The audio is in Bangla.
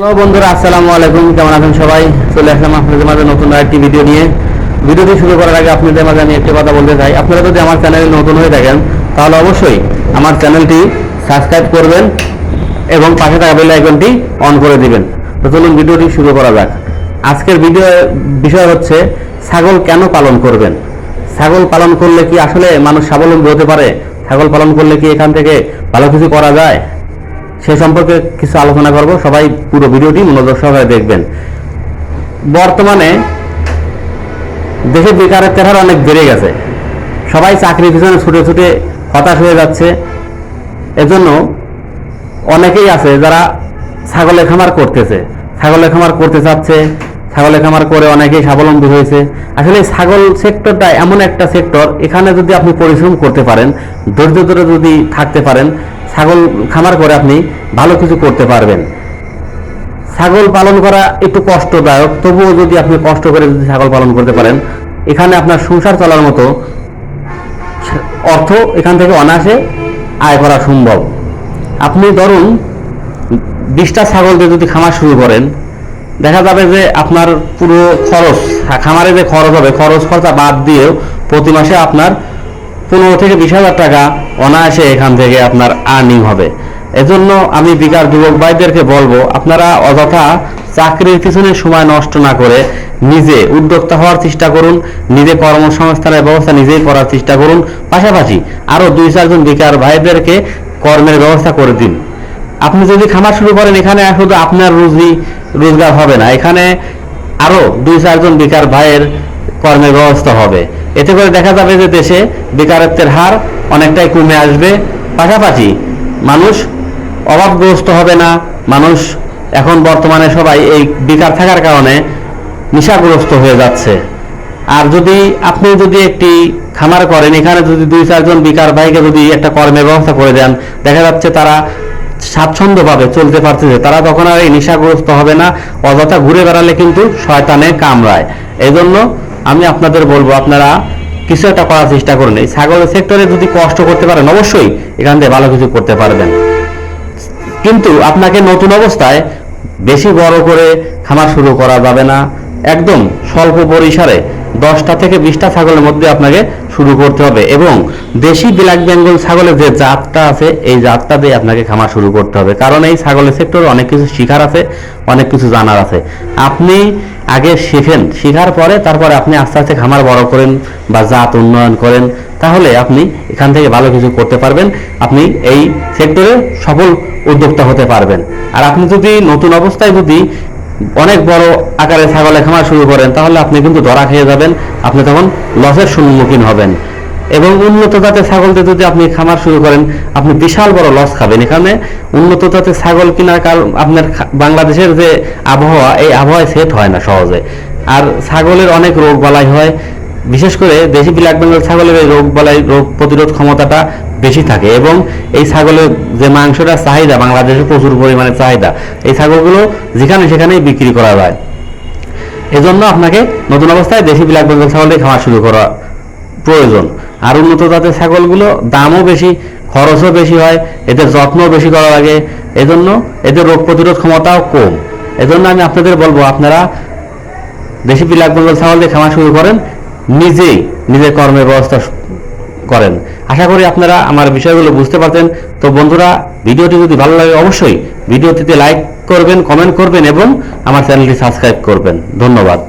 হ্যালো বন্ধুরা, আসসালামু আলাইকুম। কেমন আছেন সবাই? চলে আসলাম আপনাদের মাঝে নতুন আরেকটি ভিডিও নিয়ে। ভিডিওটি শুরু করার আগে আপনাদের মাঝে আমি একটি কথা বলতে চাই। আপনারা যদি আমার চ্যানেলে নতুন হয়ে থাকেন, তাহলে অবশ্যই আমার চ্যানেলটি সাবস্ক্রাইব করবেন এবং পাশে থাকা বেল আইকনটি অন করে দিবেন। তো চলুন ভিডিওটি শুরু করা যাক। আজকের ভিডিও বিষয় হচ্ছে, ছাগল কেন পালন করবেন? ছাগল পালন করলে কি আসলে মানুষ স্বাবলম্বী হতে পারে? ছাগল পালন করলে কি এখান থেকে ভালো কিছু করা যায়? সে সম্পর্কে কিছু আলোচনা করব। সবাই পুরো ভিডিওটি মনোযোগ সহকারে দেখবেন। বর্তমানে দেশে বেকারের হার অনেক বেড়ে গেছে। সবাই চাকরির পিছনে ছুটে ছুটে হতাশ হয়ে যাচ্ছে। এজন্য অনেকেই আছে যারা ছাগলের খামার করতেছে। ছাগলের খামার করতে চাচ্ছে। ছাগলের খামার করে অনেকেই স্বাবলম্বী হয়েছে। আসলে ছাগল সেক্টরটা এমন একটা সেক্টর, এখানে যদি আপনি পরিশ্রম করতে পারেন, ধৈর্য ধরে যদি থাকতে পারেন ছাগল খামার করে আপনি ভালো কিছু করতে পারবেন। ছাগল পালন করা একটু কষ্টদায়ক, তবুও যদি আপনি কষ্ট করে যদি ছাগল পালন করতে পারেন, এখানে আপনার সংসার চলার মতো অর্থ এখান থেকে অনায়াসে আয় করা সম্ভব। আপনি ধরুন বিশটা ছাগল দিয়ে যদি খামার শুরু করেন, দেখা যাবে যে আপনার পুরো খরচ, খামারে যে খরচ হবে, খরচ খরচা বাদ দিয়েও প্রতি মাসে আপনার পনেরো থেকে বিশ হাজার টাকা অনায়াসে এখান থেকে আপনার আর্নিং হবে। এজন্য আমি বিকার যুবক ভাইদেরকে বলব, আপনারা অযথা চাকরির পিছনে সময় নষ্ট না করে নিজে উদ্যোক্তা হওয়ার চেষ্টা করুন, নিজে কর্মসংস্থানের ব্যবস্থা নিজেই করার চেষ্টা করুন, পাশাপাশি আরও দুই চারজন বেকার ভাইদেরকে কর্মের ব্যবস্থা করে দিন। আপনি যদি খামার শুরু করেন, এখানে শুধু আপনার রুজি, রোজগার হবে না, এখানে আরও দুই চারজন বেকার ভাইয়ের কর্মের ব্যবস্থা হবে। এতে করে দেখা যাবে যে দেশে বেকারত্বের হার অনেকটাই কমে আসবে। পাশাপাশি মানুষ অভাবগ্রস্ত হবে না। মানুষ এখন বর্তমানে সবাই এই বেকার থাকার কারণে নেশাগ্রস্ত হয়ে যাচ্ছে। আর যদি আপনি যদি একটি খামার করেন, এখানে যদি দুই চারজন বেকার ভাইকে যদি একটা কর্মের ব্যবস্থা করে দেন, দেখা যাচ্ছে তারা স্বাচ্ছন্দ্যভাবে চলতে পারতেছে। তারা তখন আর এই নেশাগ্রস্ত হবে না, অযথা ঘুরে বেড়ালে কিন্তু শয়তানে কামড়ায়। এই জন্য আমি আপনাদের বলব, আপনারা কিছু একটা করার চেষ্টা করুন। এই ছাগলের সেক্টরে যদি কষ্ট করতে পারেন, অবশ্যই এখান থেকে ভালো কিছু করতে পারবেন। কিন্তু আপনাকে নতুন অবস্থায় বেশি বড় করে খামার শুরু করা যাবে না। একদম স্বল্প পরিসরে দশটা থেকে বিশটা ছাগলের মধ্যে আপনাকে শুরু করতে হবে এবং দেশি ব্ল্যাক বেঙ্গল ছাগলের যে জাতটা আছে, এই জাতটা দিয়ে আপনাকে খামার শুরু করতে হবে। কারণ এই ছাগলের সেক্টরে অনেক কিছু শিখার আছে, অনেক কিছু জানার আছে। আপনি আগে শেখেন, শেখার পরে তারপরে আপনি আস্তে আস্তে খামার বড় করেন বা জাত উন্নয়ন করেন, তাহলে আপনি এখান থেকে ভালো কিছু করতে পারবেন। আপনি এই সেক্টরে সফল উদ্যোক্তা হতে পারবেন। আর আপনি যদি নতুন অবস্থায় যদি অনেক বড় আকারে ছাগলের খামার শুরু করেন, তাহলে আপনি কিন্তু ধরা খেয়ে যাবেন, আপনি তখন লসের সম্মুখীন হবেন। এবং উন্নত জাতের ছাগল যদি আপনি খামার শুরু করেন, আপনি বিশাল বড় লস খাবেন। এখানে উন্নত জাতের ছাগল কেনার কারণ আপনার বাংলাদেশের যে আবহাওয়া, এই আবহাওয়ায় সেট হয় না সহজে। আর ছাগলের অনেক রোগ বালাই হয়। বিশেষ করে দেশি ব্ল্যাক বেঙ্গল ছাগলের এই রোগ বালাই রোগ প্রতিরোধ ক্ষমতাটা বেশি থাকে এবং এই ছাগলের যে মাংসটা চাহিদা, বাংলাদেশে প্রচুর পরিমাণে চাহিদা, এই ছাগলগুলো যেখানে সেখানেই বিক্রি করা যায়। এজন্য আপনাকে নতুন অবস্থায় দেশি ব্ল্যাক বেঙ্গল ছাগল দিয়ে খাওয়া শুরু করা প্রয়োজন। আর উন্নত জাতের ছাগলগুলো দামও বেশি, খরচও বেশি হয়, এদের যত্নও বেশি করা লাগে, এজন্য এদের রোগ প্রতিরোধ ক্ষমতাও কম। এজন্য আমি আপনাদের বলব, আপনারা দেশি ব্ল্যাক বেঙ্গল ছাগল দিয়ে খাওয়া শুরু করেন, নিজেই, নিজের কর্মের ব্যবস্থা করেন। আশা করি আপনারা আমার বিষয়গুলো বুঝতে পারতেন তো বন্ধুরা, ভিডিওটি যদি ভালো লাগে অবশ্যই ভিডিওটিতে লাইক করবেন কমেন্ট করবেন এবং আমার চ্যানেলটি সাবস্ক্রাইব করবেন। ধন্যবাদ।